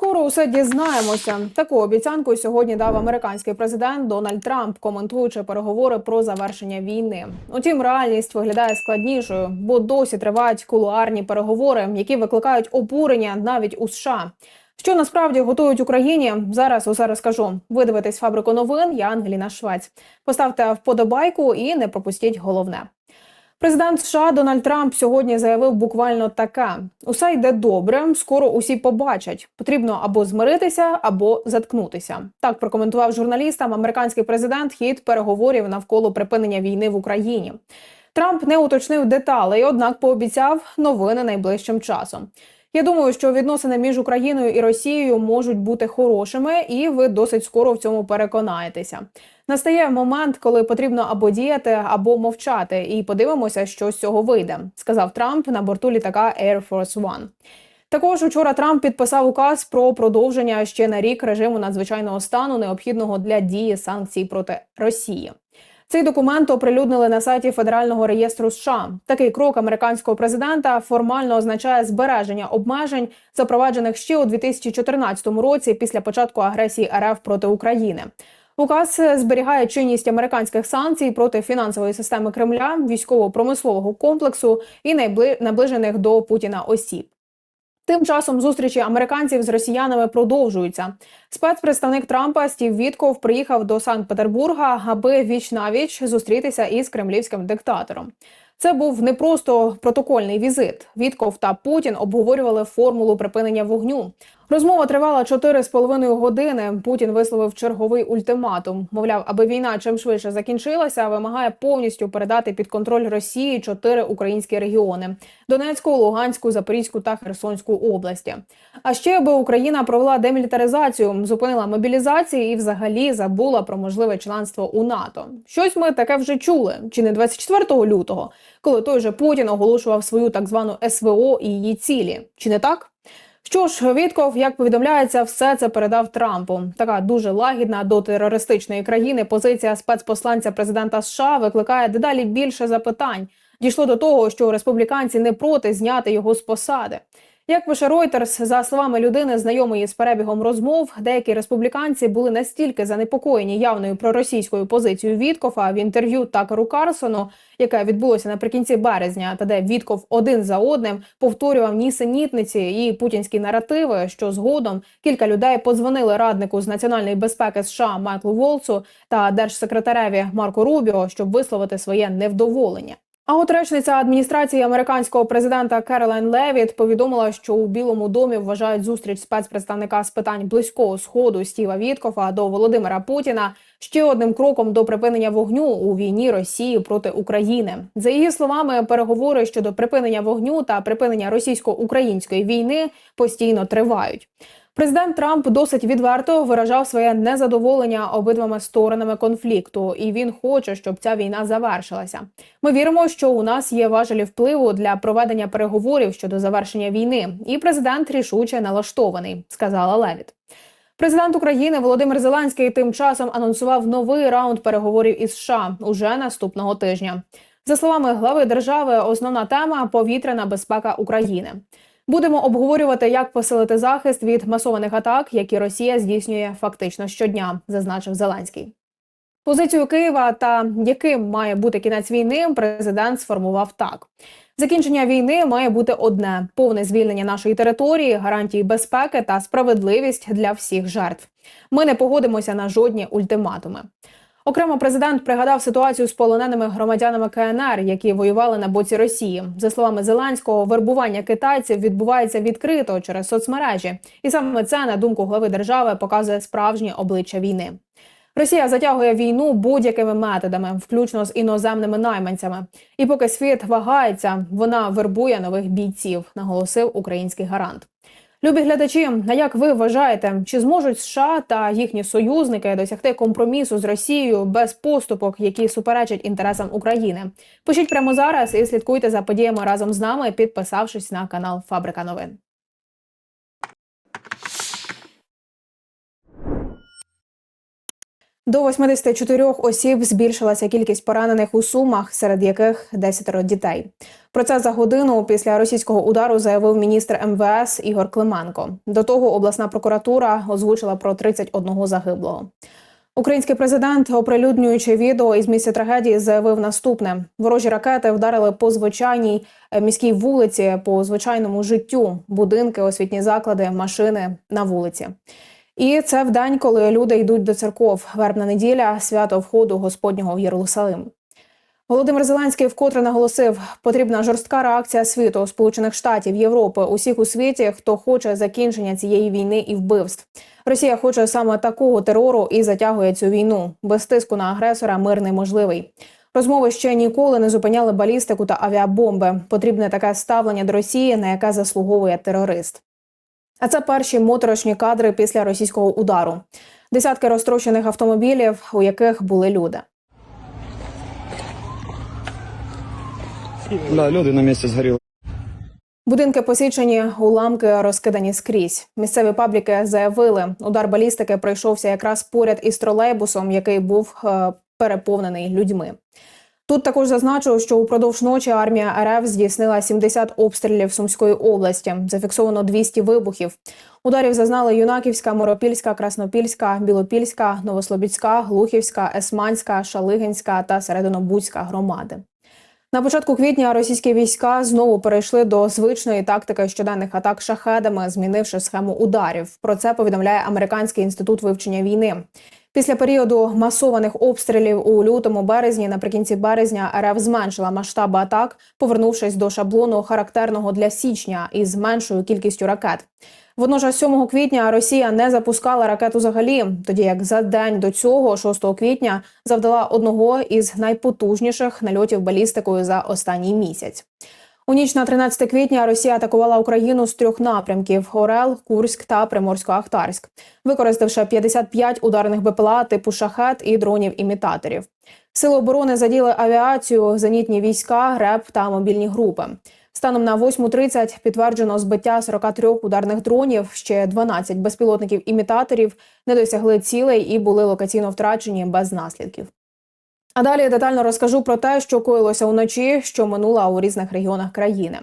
Скоро усе дізнаємося. Таку обіцянку сьогодні дав американський президент Дональд Трамп, коментуючи переговори про завершення війни. Утім, реальність виглядає складнішою, бо досі тривають кулуарні переговори, які викликають обурення навіть у США. Що насправді готують Україні? Зараз усе розкажу. Ви дивитесь фабрику новин. Я Ангеліна Швець. Поставте вподобайку і не пропустіть головне. Президент США Дональд Трамп сьогодні заявив буквально таке: усе йде добре. Скоро усі побачать. Потрібно або змиритися, або заткнутися. Так прокоментував журналістам американський президент хід переговорів навколо припинення війни в Україні. Трамп не уточнив деталей, однак пообіцяв новини найближчим часом. Я думаю, що відносини між Україною і Росією можуть бути хорошими, і ви досить скоро в цьому переконаєтеся. Настає момент, коли потрібно або діяти, або мовчати, і подивимося, що з цього вийде, сказав Трамп на борту літака Air Force One. Також учора Трамп підписав указ про продовження ще на рік режиму надзвичайного стану, необхідного для дії санкцій проти Росії. Цей документ оприлюднили на сайті Федерального реєстру США. Такий крок американського президента формально означає збереження обмежень, запроваджених ще у 2014 році після початку агресії РФ проти України. Указ зберігає чинність американських санкцій проти фінансової системи Кремля, військово-промислового комплексу і найбли- наближених до Путіна осіб. Тим часом зустрічі американців з росіянами продовжуються. Спецпредставник Трампа Стів Вітков приїхав до Санкт-Петербурга, аби віч навіч зустрітися із кремлівським диктатором. Це був не просто протокольний візит. Вітков та Путін обговорювали формулу припинення вогню. Розмова тривала 4,5 години. Путін висловив черговий ультиматум. Мовляв, аби війна чим швидше закінчилася, вимагає повністю передати під контроль Росії чотири українські регіони: Донецьку, Луганську, Запорізьку та Херсонську області. А ще аби Україна провела демілітаризацію, зупинила мобілізацію і взагалі забула про можливе членство у НАТО. Щось ми таке вже чули, чи не 24 лютого, коли той же Путін оголошував свою так звану СВО і її цілі. Чи не так? Що ж, Вітков, як повідомляється, все це передав Трампу. Така дуже лагідна до терористичної країни позиція спецпосланця президента США викликає дедалі більше запитань. Дійшло до того, що республіканці не проти зняти його з посади. Як пише Reuters, за словами людини, знайомої з перебігом розмов, деякі республіканці були настільки занепокоєні явною проросійською позицією Віткофа в інтерв'ю Такеру Карсону, яке відбулося наприкінці березня, та де Вітков один за одним повторював нісенітниці і путінські наративи, що згодом кілька людей подзвонили раднику з національної безпеки США Майклу Волцу та держсекретареві Марко Рубіо, щоб висловити своє невдоволення. А от речниця адміністрації американського президента Керолайн Левіт повідомила, що у Білому домі вважають зустріч спецпредставника з питань близького сходу Стіва Віткофа до Володимира Путіна ще одним кроком до припинення вогню у війні Росії проти України. За її словами, переговори щодо припинення вогню та припинення російсько-української війни постійно тривають. Президент Трамп досить відверто виражав своє незадоволення обидвома сторонами конфлікту, і він хоче, щоб ця війна завершилася. Ми віримо, що у нас є важелі впливу для проведення переговорів щодо завершення війни, і президент рішуче налаштований, сказала Левіт. Президент України Володимир Зеленський тим часом анонсував новий раунд переговорів із США уже наступного тижня. За словами глави держави, основна тема повітряна безпека України. Будемо обговорювати, як посилити захист від масованих атак, які Росія здійснює фактично щодня, зазначив Зеленський. Позицію Києва та яким має бути кінець війни, президент сформував так: закінчення війни має бути одне: повне звільнення нашої території, гарантії безпеки та справедливість для всіх жертв. Ми не погодимося на жодні ультиматуми. Окремо президент пригадав ситуацію з полоненими громадянами КНР, які воювали на боці Росії. За словами Зеленського, вербування китайців відбувається відкрито через соцмережі, і саме це, на думку глави держави, показує справжнє обличчя війни. Росія затягує війну будь-якими методами, включно з іноземними найманцями. І поки світ вагається, вона вербує нових бійців, наголосив український гарант. Любі глядачі, а як ви вважаєте, чи зможуть США та їхні союзники досягти компромісу з Росією без поступок, які суперечать інтересам України? Пишіть прямо зараз і слідкуйте за подіями разом з нами, підписавшись на канал Фабрика Новин. До 84 осіб збільшилася кількість поранених у сумах, серед яких 10 дітей. Про це за годину після російського удару заявив міністр МВС Ігор Клименко. До того обласна прокуратура озвучила про 31 загиблого. Український президент, оприлюднюючи відео із місця трагедії, заявив наступне: ворожі ракети вдарили по звичайній е, міській вулиці, по звичайному життю, будинки, освітні заклади, машини на вулиці. І це в день, коли люди йдуть до церков. Вербна неділя, свято входу Господнього в Єрусалим. Володимир Зеленський вкотре наголосив, потрібна жорстка реакція світу Сполучених Штатів, Європи, усіх у світі, хто хоче закінчення цієї війни і вбивств. Росія хоче саме такого терору і затягує цю війну. Без тиску на агресора мир неможливий. Розмови ще ніколи не зупиняли балістику та авіабомби. Потрібне таке ставлення до Росії, на яке заслуговує терорист. А це перші моторошні кадри після російського удару. Десятки розтрощених автомобілів, у яких були люди. Да, люди на місці згоріли. Будинки посічені, уламки розкидані скрізь. Місцеві пабліки заявили, удар балістики пройшовся якраз поряд із тролейбусом, який був е, переповнений людьми. Тут також зазначу, що упродовж ночі армія РФ здійснила 70 обстрілів Сумської області. Зафіксовано 200 вибухів. Ударів зазнали Юнаківська, Моропільська, Краснопільська, Білопільська, Новослобідська, Глухівська, Есманська, Шалигинська та Серединобудська громади. На початку квітня російські війська знову перейшли до звичної тактики щоденних атак шахедами, змінивши схему ударів. Про це повідомляє Американський інститут вивчення війни. Після періоду масованих обстрілів у лютому березні, наприкінці березня, РФ зменшила масштаби атак, повернувшись до шаблону характерного для січня із меншою кількістю ракет. Водночас 7 квітня Росія не запускала ракет взагалі, тоді як за день до цього, 6 квітня, завдала одного із найпотужніших нальотів балістикою за останній місяць. У ніч на 13 квітня Росія атакувала Україну з трьох напрямків: Орел, Курськ та Приморсько-Ахтарськ, використавши 55 ударних БПЛА типу шахет і дронів-імітаторів. Сили оборони заділи авіацію, зенітні війська, РЕП та мобільні групи. Станом на 8.30 підтверджено збиття 43 ударних дронів. Ще 12 безпілотників-імітаторів не досягли цілей і були локаційно втрачені без наслідків. А далі детально розкажу про те, що коїлося уночі, що минула у різних регіонах країни.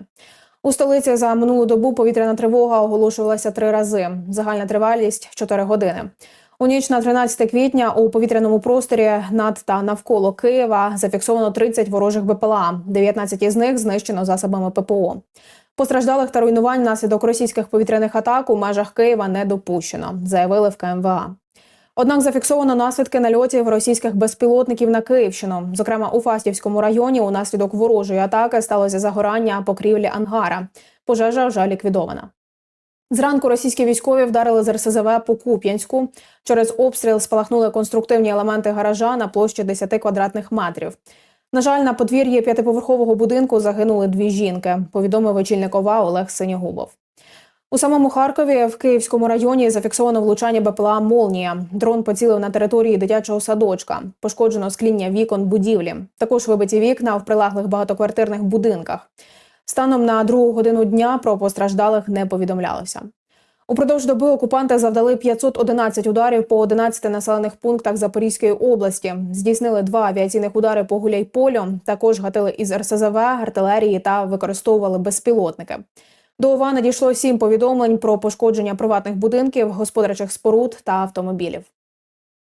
У столиці за минулу добу повітряна тривога оголошувалася три рази. Загальна тривалість 4 години. У ніч на 13 квітня у повітряному просторі над та навколо Києва зафіксовано 30 ворожих БПЛА. 19 із них знищено засобами ППО. Постраждалих та руйнувань внаслідок російських повітряних атак у межах Києва не допущено, заявили в КМВА. Однак зафіксовано наслідки нальотів російських безпілотників на Київщину. Зокрема, у Фастівському районі унаслідок ворожої атаки сталося загорання покрівлі ангара. Пожежа вже ліквідована. Зранку російські військові вдарили з РСЗВ по Куп'янську. Через обстріл спалахнули конструктивні елементи гаража на площі 10 квадратних метрів. На жаль, на подвір'ї п'ятиповерхового будинку загинули дві жінки. Повідомив очільник ОВА Олег Синягубов. У самому Харкові в Київському районі зафіксовано влучання БПЛА Молнія. Дрон поцілив на території дитячого садочка. Пошкоджено скління вікон будівлі. Також вибиті вікна в прилеглих багатоквартирних будинках. Станом на другу годину дня про постраждалих не повідомлялося. Упродовж доби окупанти завдали 511 ударів по 11 населених пунктах Запорізької області. Здійснили два авіаційних удари по Гуляйполю. Також гатили із РСЗВ, артилерії та використовували безпілотники. До ОВА надійшло сім повідомлень про пошкодження приватних будинків, господарчих споруд та автомобілів.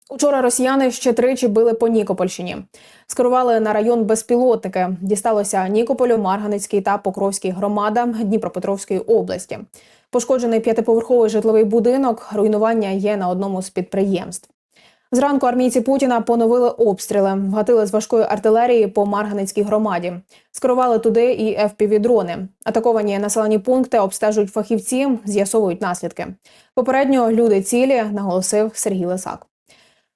Учора росіяни ще тричі били по Нікопольщині. Скерували на район безпілотники. Дісталося Нікополю, Марганицькій та Покровській громадам Дніпропетровської області. Пошкоджений п'ятиповерховий житловий будинок. Руйнування є на одному з підприємств. Зранку армійці Путіна поновили обстріли, вгатили з важкої артилерії по Марганицькій громаді. Скерували туди і FPV-дрони. Атаковані населені пункти обстежують фахівці, з'ясовують наслідки. Попередньо люди цілі, наголосив Сергій Лисак.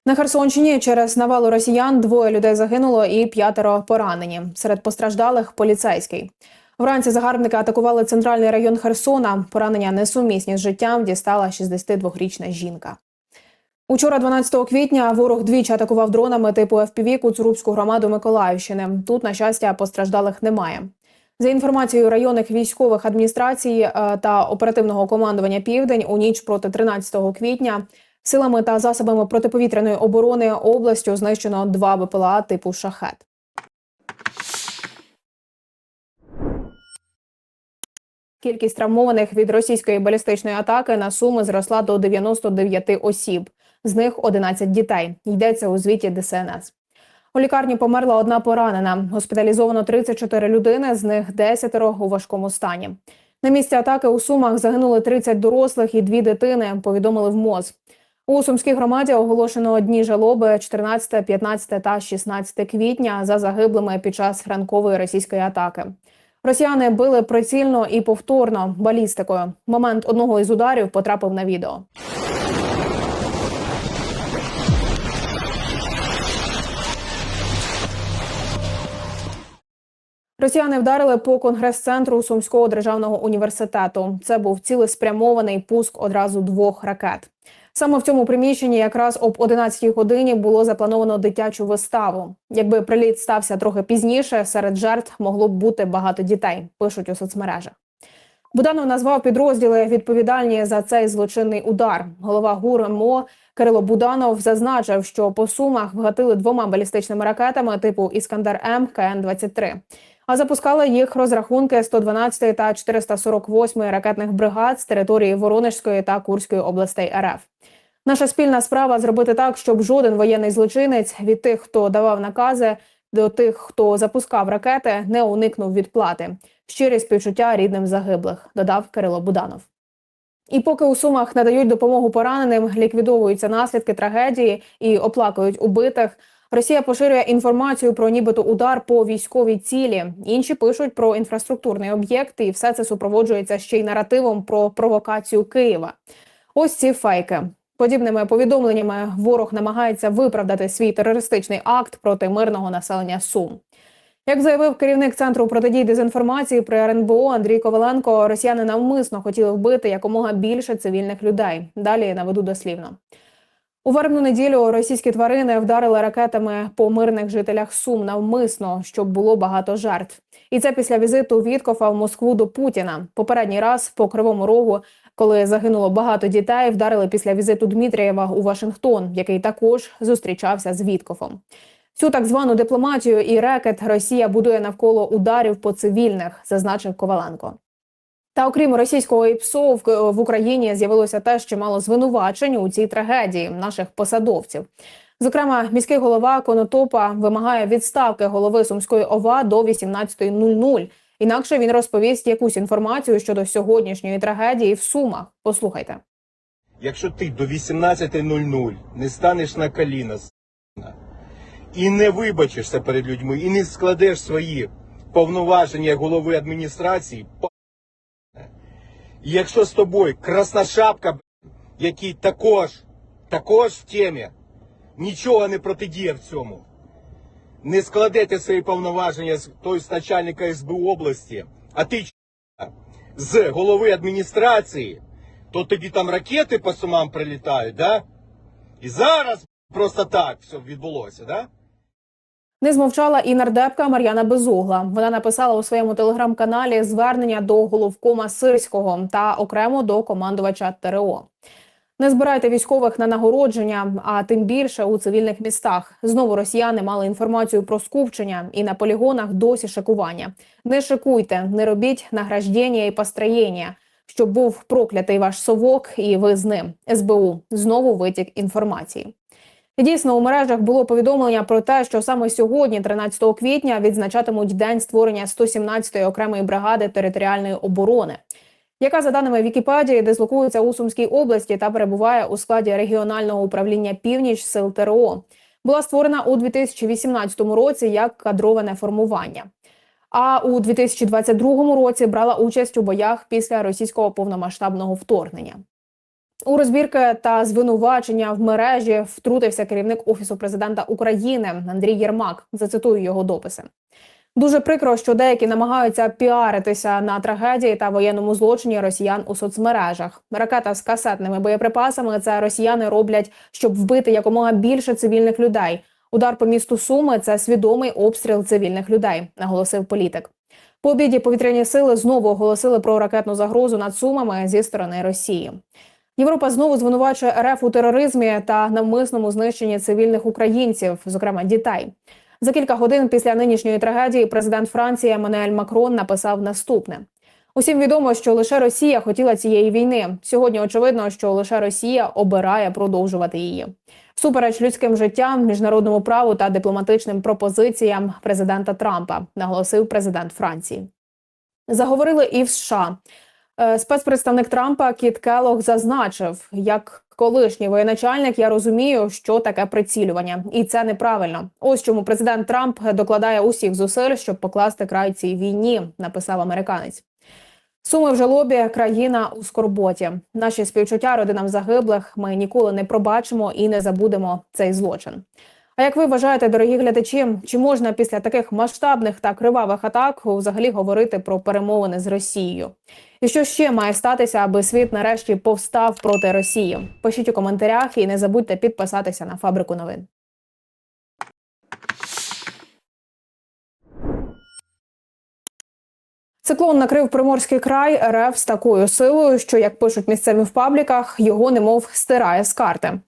На Херсонщині через навалу росіян двоє людей загинуло і п'ятеро поранені. Серед постраждалих поліцейський. Вранці загарбники атакували центральний район Херсона. Поранення несумісні з життям дістала 62-річна жінка. Учора, 12 квітня, ворог двічі атакував дронами типу FPV Куцурубську громаду Миколаївщини. Тут, на щастя, постраждалих немає. За інформацією районних військових адміністрацій е, та оперативного командування Південь у ніч проти 13 квітня Силами та засобами протиповітряної оборони областю знищено два БПЛА типу шахет. Кількість травмованих від російської балістичної атаки на суми зросла до 99 осіб. З них 11 дітей. Йдеться у звіті ДСНС. У лікарні померла одна поранена. Госпіталізовано 34 людини, з них 10 у важкому стані. На місці атаки у Сумах загинули 30 дорослих і дві дитини. Повідомили в МОЗ. У Сумській громаді оголошено дні жалоби 14, 15 та 16 квітня за загиблими під час ранкової російської атаки. Росіяни били прицільно і повторно балістикою. Момент одного із ударів потрапив на відео. Росіяни вдарили по конгрес-центру Сумського державного університету. Це був цілеспрямований пуск одразу двох ракет. Саме в цьому приміщенні якраз об 11 годині було заплановано дитячу виставу. Якби приліт стався трохи пізніше, серед жертв могло б бути багато дітей. Пишуть у соцмережах. Буданов назвав підрозділи відповідальні за цей злочинний удар. Голова ГУР МО Кирило Буданов зазначив, що по сумах вгатили двома балістичними ракетами типу Іскандер М КН 23 а запускали їх розрахунки 112 та 448 ракетних бригад з території Воронежської та Курської областей РФ. Наша спільна справа зробити так, щоб жоден воєнний злочинець від тих, хто давав накази, до тих, хто запускав ракети, не уникнув відплати. Щирі співчуття рідним загиблих, додав Кирило Буданов. І поки у сумах надають допомогу пораненим, ліквідовуються наслідки трагедії і оплакують убитих. Росія поширює інформацію про нібито удар по військовій цілі. Інші пишуть про інфраструктурний об'єкт, і все це супроводжується ще й наративом про провокацію Києва. Ось ці фейки. Подібними повідомленнями ворог намагається виправдати свій терористичний акт проти мирного населення Сум. Як заявив керівник центру протидії дезінформації при РНБО Андрій Коваленко, росіяни навмисно хотіли вбити якомога більше цивільних людей. Далі наведу дослівно. У вербну неділю російські тварини вдарили ракетами по мирних жителях Сум навмисно, щоб було багато жертв. І це після візиту Віткофа в Москву до Путіна. Попередній раз по кривому рогу, коли загинуло багато дітей, вдарили після візиту Дмитрієва у Вашингтон, який також зустрічався з Віткофом. Цю так звану дипломатію і рекет Росія будує навколо ударів по цивільних, зазначив Коваленко. Та окрім російського ІПСО, в, в Україні з'явилося теж чимало звинувачень у цій трагедії наших посадовців. Зокрема, міський голова Конотопа вимагає відставки голови Сумської ОВА до 18.00. Інакше він розповість якусь інформацію щодо сьогоднішньої трагедії в Сумах. Послухайте. Якщо ти до 18.00 не станеш на коліна і не вибачишся перед людьми, і не складеш свої повноваження голови адміністрації. І якщо з тобою красношапка, який також, також в темі, нічого не протидіє в цьому, не складете свої повноваження з той з начальника СБУ області, а ти з голови адміністрації, то тоді там ракети по сумам прилітають, да? І зараз просто так все відбулося, да? Не змовчала і нардепка Мар'яна Безугла. Вона написала у своєму телеграм-каналі звернення до головкома Сирського та окремо до командувача ТРО. Не збирайте військових на нагородження, а тим більше у цивільних містах. Знову росіяни мали інформацію про скупчення і на полігонах досі шикування. Не шикуйте, не робіть награждення і построєння, щоб був проклятий ваш совок, і ви з ним. СБУ знову витік інформації. Дійсно у мережах було повідомлення про те, що саме сьогодні, 13 квітня, відзначатимуть день створення 117-ї окремої бригади територіальної оборони, яка за даними Вікіпедії дислокується у Сумській області та перебуває у складі регіонального управління Північ сил ТРО. Була створена у 2018 році як кадроване формування. А у 2022 році брала участь у боях після російського повномасштабного вторгнення. У розбірки та звинувачення в мережі втрутився керівник офісу президента України Андрій Єрмак. Зацитую його дописи. Дуже прикро, що деякі намагаються піаритися на трагедії та воєнному злочині росіян у соцмережах. Ракета з касетними боєприпасами це росіяни роблять, щоб вбити якомога більше цивільних людей. Удар по місту Суми це свідомий обстріл цивільних людей, наголосив політик. По обіді повітряні сили знову оголосили про ракетну загрозу над Сумами зі сторони Росії. Європа знову звинувачує РФ у тероризмі та навмисному знищенні цивільних українців, зокрема дітей. За кілька годин після нинішньої трагедії президент Франції Еммануель Макрон написав наступне: усім відомо, що лише Росія хотіла цієї війни. Сьогодні очевидно, що лише Росія обирає продовжувати її. Всупереч людським життям, міжнародному праву та дипломатичним пропозиціям президента Трампа, наголосив президент Франції. Заговорили і в США. Е, Спецпредставник Трампа Кіт Келлог зазначив, як колишній воєначальник, я розумію, що таке прицілювання, і це неправильно. Ось чому президент Трамп докладає усіх зусиль, щоб покласти край цій війні, написав американець. Суми в жалобі, країна у скорботі. Наші співчуття родинам загиблих. Ми ніколи не пробачимо і не забудемо цей злочин. А як ви вважаєте, дорогі глядачі, чи можна після таких масштабних та кривавих атак взагалі говорити про перемовини з Росією? І що ще має статися, аби світ нарешті повстав проти Росії? Пишіть у коментарях і не забудьте підписатися на фабрику новин. Циклон накрив Приморський край РФ з такою силою, що, як пишуть місцеві в пабліках, його немов стирає з карти.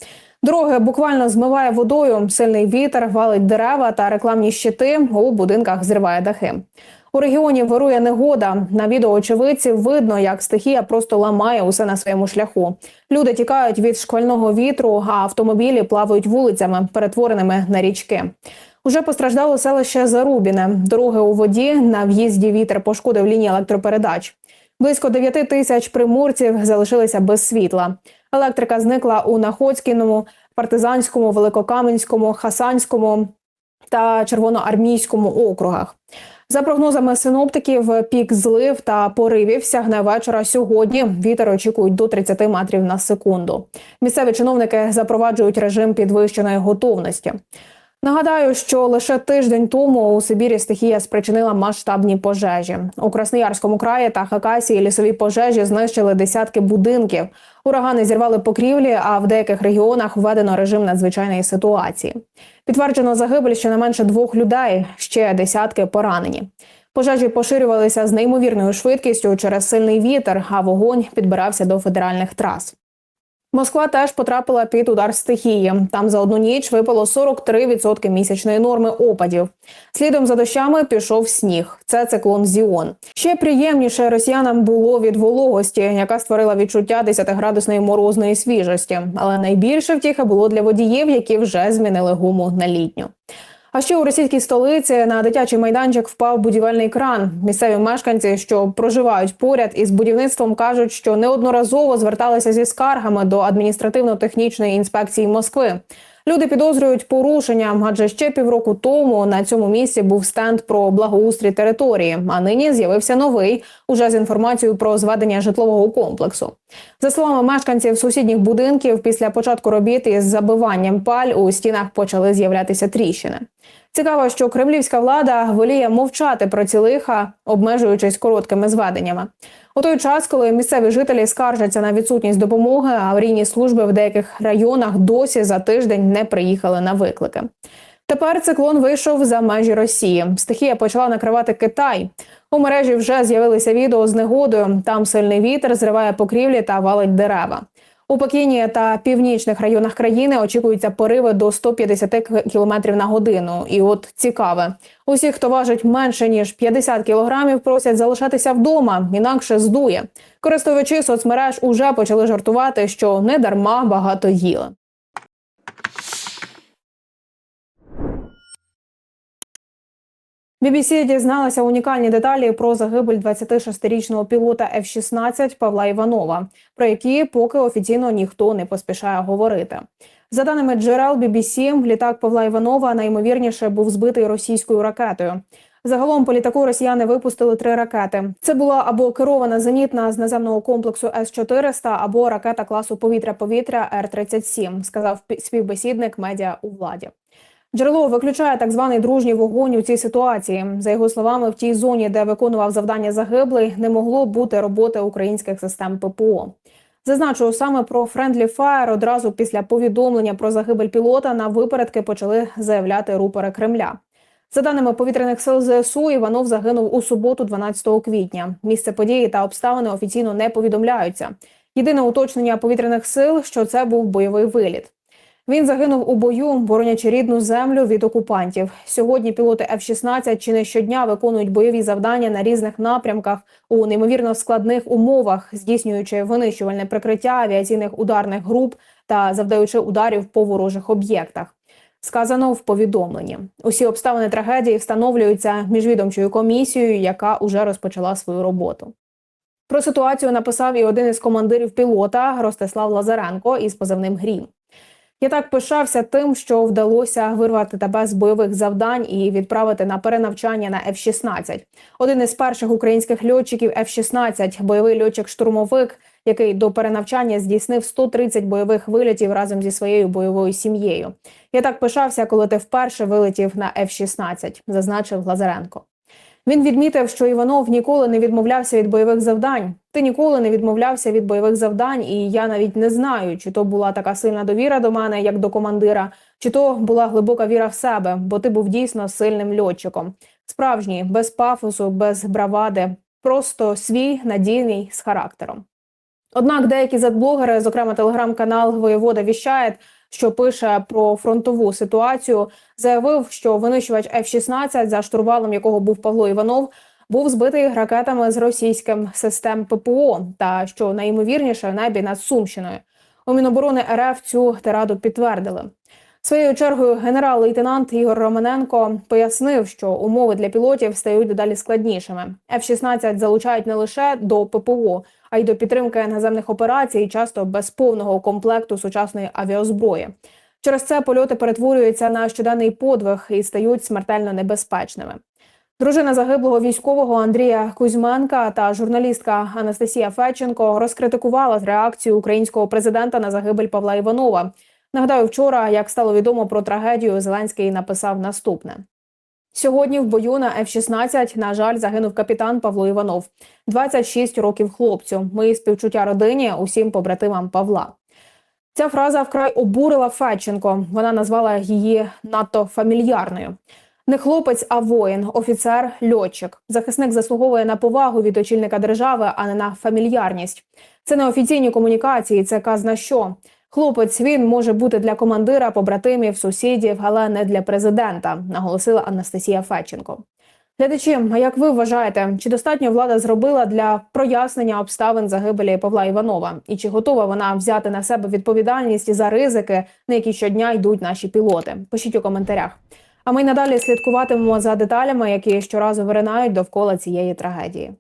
Дороги буквально змиває водою. Сильний вітер валить дерева та рекламні щити. У будинках зриває дахи. У регіоні вирує негода. На відео очевидців видно, як стихія просто ламає усе на своєму шляху. Люди тікають від шквального вітру, а автомобілі плавають вулицями, перетвореними на річки. Уже постраждало селище Зарубіне. Дороги у воді на в'їзді вітер пошкодив лінії електропередач. Близько 9 тисяч приморців залишилися без світла. Електрика зникла у Находськіному, Партизанському, Великокаменському, Хасанському та Червоноармійському округах. За прогнозами синоптиків, пік злив та поривів сягне вечора сьогодні. Вітер очікують до 30 метрів на секунду. Місцеві чиновники запроваджують режим підвищеної готовності. Нагадаю, що лише тиждень тому у Сибірі стихія спричинила масштабні пожежі. У Красноярському краї та Хакасії лісові пожежі знищили десятки будинків. Урагани зірвали покрівлі, а в деяких регіонах введено режим надзвичайної ситуації. Підтверджено загибель щонайменше двох людей, ще десятки поранені. Пожежі поширювалися з неймовірною швидкістю через сильний вітер, а вогонь підбирався до федеральних трас. Москва теж потрапила під удар стихії. Там за одну ніч випало 43% місячної норми опадів. Слідом за дощами пішов сніг. Це циклон Зіон. Ще приємніше росіянам було від вологості, яка створила відчуття 10-градусної морозної свіжості. Але найбільше втіха було для водіїв, які вже змінили гуму на літню. А ще у російській столиці на дитячий майданчик впав будівельний кран. Місцеві мешканці, що проживають поряд із будівництвом, кажуть, що неодноразово зверталися зі скаргами до адміністративно-технічної інспекції Москви. Люди підозрюють порушення, адже ще півроку тому на цьому місці був стенд про благоустрій території. А нині з'явився новий уже з інформацією про зведення житлового комплексу. За словами мешканців сусідніх будинків, після початку робіт із забиванням паль у стінах почали з'являтися тріщини. Цікаво, що кремлівська влада воліє мовчати про ці лиха, обмежуючись короткими зведеннями. У той час, коли місцеві жителі скаржаться на відсутність допомоги, аварійні служби в деяких районах досі за тиждень не приїхали на виклики. Тепер циклон вийшов за межі Росії. Стихія почала накривати Китай. У мережі вже з'явилися відео з негодою. Там сильний вітер зриває покрівлі та валить дерева. У Пекіні та північних районах країни очікуються пориви до 150 км на годину. І от цікаве, усі, хто важить менше ніж 50 кілограмів, просять залишатися вдома, інакше здує. Користувачі соцмереж уже почали жартувати, що не дарма багато їли. BBC дізналася унікальні деталі про загибель 26-річного пілота F-16 Павла Іванова, про які поки офіційно ніхто не поспішає говорити. За даними джерел BBC, літак Павла Іванова найімовірніше був збитий російською ракетою. Загалом по літаку росіяни випустили три ракети. Це була або керована зенітна з наземного комплексу С-400, або ракета класу повітря-повітря Р-37, сказав співбесідник медіа у владі. Джерело виключає так званий дружній вогонь у цій ситуації. За його словами, в тій зоні, де виконував завдання загиблий, не могло бути роботи українських систем ППО. Зазначу саме про Friendly Fire одразу після повідомлення про загибель пілота на випередки почали заявляти рупори Кремля. За даними повітряних сил ЗСУ, Іванов загинув у суботу, 12 квітня. Місце події та обставини офіційно не повідомляються. Єдине уточнення повітряних сил, що це був бойовий виліт. Він загинув у бою, боронячи рідну землю від окупантів. Сьогодні пілоти F-16 чи не щодня виконують бойові завдання на різних напрямках у неймовірно складних умовах, здійснюючи винищувальне прикриття авіаційних ударних груп та завдаючи ударів по ворожих об'єктах. Сказано в повідомленні. Усі обставини трагедії встановлюються міжвідомчою комісією, яка уже розпочала свою роботу. Про ситуацію написав і один із командирів пілота Ростислав Лазаренко із позивним Грім. Я так пишався тим, що вдалося вирвати тебе з бойових завдань і відправити на перенавчання на F-16. Один із перших українських льотчиків F-16, бойовий льотчик-штурмовик, який до перенавчання здійснив 130 бойових вилітів разом зі своєю бойовою сім'єю. Я так пишався, коли ти вперше вилетів на F-16, зазначив Лазаренко. Він відмітив, що Іванов ніколи не відмовлявся від бойових завдань. Ти ніколи не відмовлявся від бойових завдань, і я навіть не знаю, чи то була така сильна довіра до мене, як до командира, чи то була глибока віра в себе, бо ти був дійсно сильним льотчиком. Справжній, без пафосу, без бравади, просто свій надійний з характером. Однак деякі задблогери, зокрема телеграм-канал Воєвода Віщаєт, що пише про фронтову ситуацію, заявив, що винищувач F-16, за штурвалом якого був Павло Іванов, був збитий ракетами з російським систем ППО, та що найімовірніше в небі над Сумщиною. У Міноборони РФ цю тираду підтвердили. Своєю чергою генерал-лейтенант Ігор Романенко пояснив, що умови для пілотів стають дедалі складнішими. F-16 залучають не лише до ППО, а й до підтримки наземних операцій, часто без повного комплекту сучасної авіазброї. Через це польоти перетворюються на щоденний подвиг і стають смертельно небезпечними. Дружина загиблого військового Андрія Кузьменка та журналістка Анастасія Федченко розкритикувала реакцію українського президента на загибель Павла Іванова. Нагадаю, вчора, як стало відомо про трагедію, Зеленський написав наступне. Сьогодні в бою на F-16, на жаль, загинув капітан Павло Іванов. 26 років хлопцю. Мої співчуття родині, усім побратимам Павла. Ця фраза вкрай обурила Федченко. Вона назвала її надто фамільярною. Не хлопець, а воїн, офіцер, льотчик. Захисник заслуговує на повагу від очільника держави, а не на фамільярність. Це не офіційні комунікації, це казна що. Хлопець він може бути для командира, побратимів, сусідів, але не для президента, наголосила Анастасія Федченко. Глядачі, а як ви вважаєте, чи достатньо влада зробила для прояснення обставин загибелі Павла Іванова? І чи готова вона взяти на себе відповідальність за ризики, на які щодня йдуть наші пілоти? Пишіть у коментарях. А ми надалі слідкуватимемо за деталями, які щоразу виринають довкола цієї трагедії.